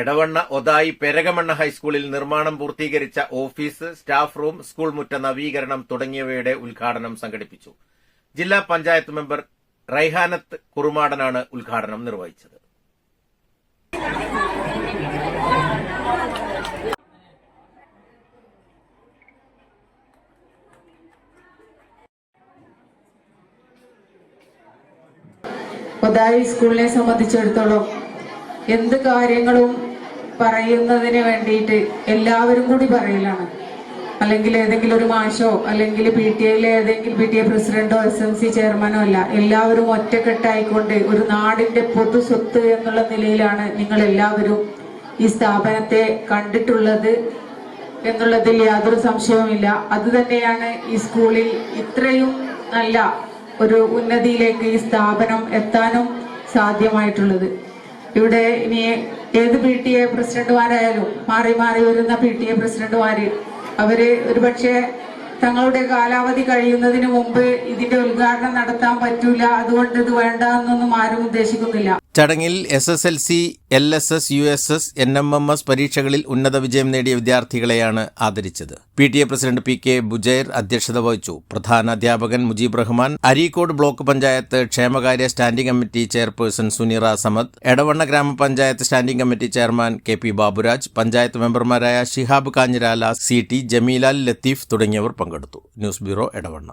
എടവണ്ണ ഒതായി പെരകമണ്ണ ഹൈസ്കൂളിൽ നിർമ്മാണം പൂർത്തീകരിച്ച ഓഫീസ് സ്റ്റാഫ് റൂം സ്കൂൾ മുറ്റ നവീകരണം തുടങ്ങിയവയുടെ ഉദ്ഘാടനം സംഘടിപ്പിച്ചു. ജില്ലാ പഞ്ചായത്ത് മെമ്പർ റൈഹാനത്ത് കുറുമാടനാണ് ഉദ്ഘാടനം നിർവഹിച്ചത്. ഒതായി സ്കൂളിനെ സംബന്ധിച്ചിടത്തോളം എന്ത് കാര്യങ്ങളും പറയുന്നതിന് വേണ്ടിയിട്ട് എല്ലാവരും കൂടി പറയലാണ്. അല്ലെങ്കിൽ ഏതെങ്കിലും ഒരു മാഷോ അല്ലെങ്കിൽ പി ടി എയിലെ ഏതെങ്കിലും പി ടി എ പ്രസിഡന്റോ എസ് എം സി ചെയർമാനോ അല്ല എല്ലാവരും ഒറ്റക്കെട്ടായിക്കൊണ്ട് ഒരു നാടിന്റെ പൊതു സ്വത്ത് എന്നുള്ള നിലയിലാണ് നിങ്ങൾ എല്ലാവരും ഈ സ്ഥാപനത്തെ കണ്ടിട്ടുള്ളത് എന്നുള്ളതിൽ യാതൊരു സംശയവുമില്ല. അത് തന്നെയാണ് ഈ സ്കൂളിൽ ഇത്രയും നല്ല ഒരു ഉന്നതിയിലേക്ക് ഈ സ്ഥാപനം എത്താനും സാധ്യമായിട്ടുള്ളത്. ഇവിടെ ഇനി ഏത് പി ടി എ പ്രസിഡന്റുമാരായാലും മാറി മാറി വരുന്ന പി ടി എ പ്രസിഡന്റുമാര് അവർ ഒരുപക്ഷെ തങ്ങളുടെ കാലാവധി കഴിയുന്നതിന് മുമ്പ് ഇതിന്റെ ഉദ്ഘാടനം നടത്താൻ പറ്റൂല അതുകൊണ്ട് ഇത് വേണ്ട എന്നൊന്നും ആരും ഉദ്ദേശിക്കുന്നില്ല. ചടങ്ങിൽ S S L C L S S U S S N M M S പരീക്ഷകളിൽ ഉന്നത വിജയം നേടിയ വിദ്യാർത്ഥികളെയാണ് ആദരിച്ചത്. P T A president P K Bujair അധ്യക്ഷത വഹിച്ചു. പ്രധാന അധ്യാപകൻ മുജീബ് റഹ്മാൻ അരീക്കോട് ബ്ലോക്ക് പഞ്ചായത്ത് ക്ഷേമകാര്യ standing committee chairperson Sunira Samad Edavanna ഗ്രാമപഞ്ചായത്ത് standing committee chairman K P Baburaj panchayat മെമ്പർമാരായ ഷിഹാബ് കാഞ്ഞിരാല സി ടി ജമീലാൽ ലത്തീഫ് തുടങ്ങിയവർ പങ്കെടുത്തു. News bureau Edavanna.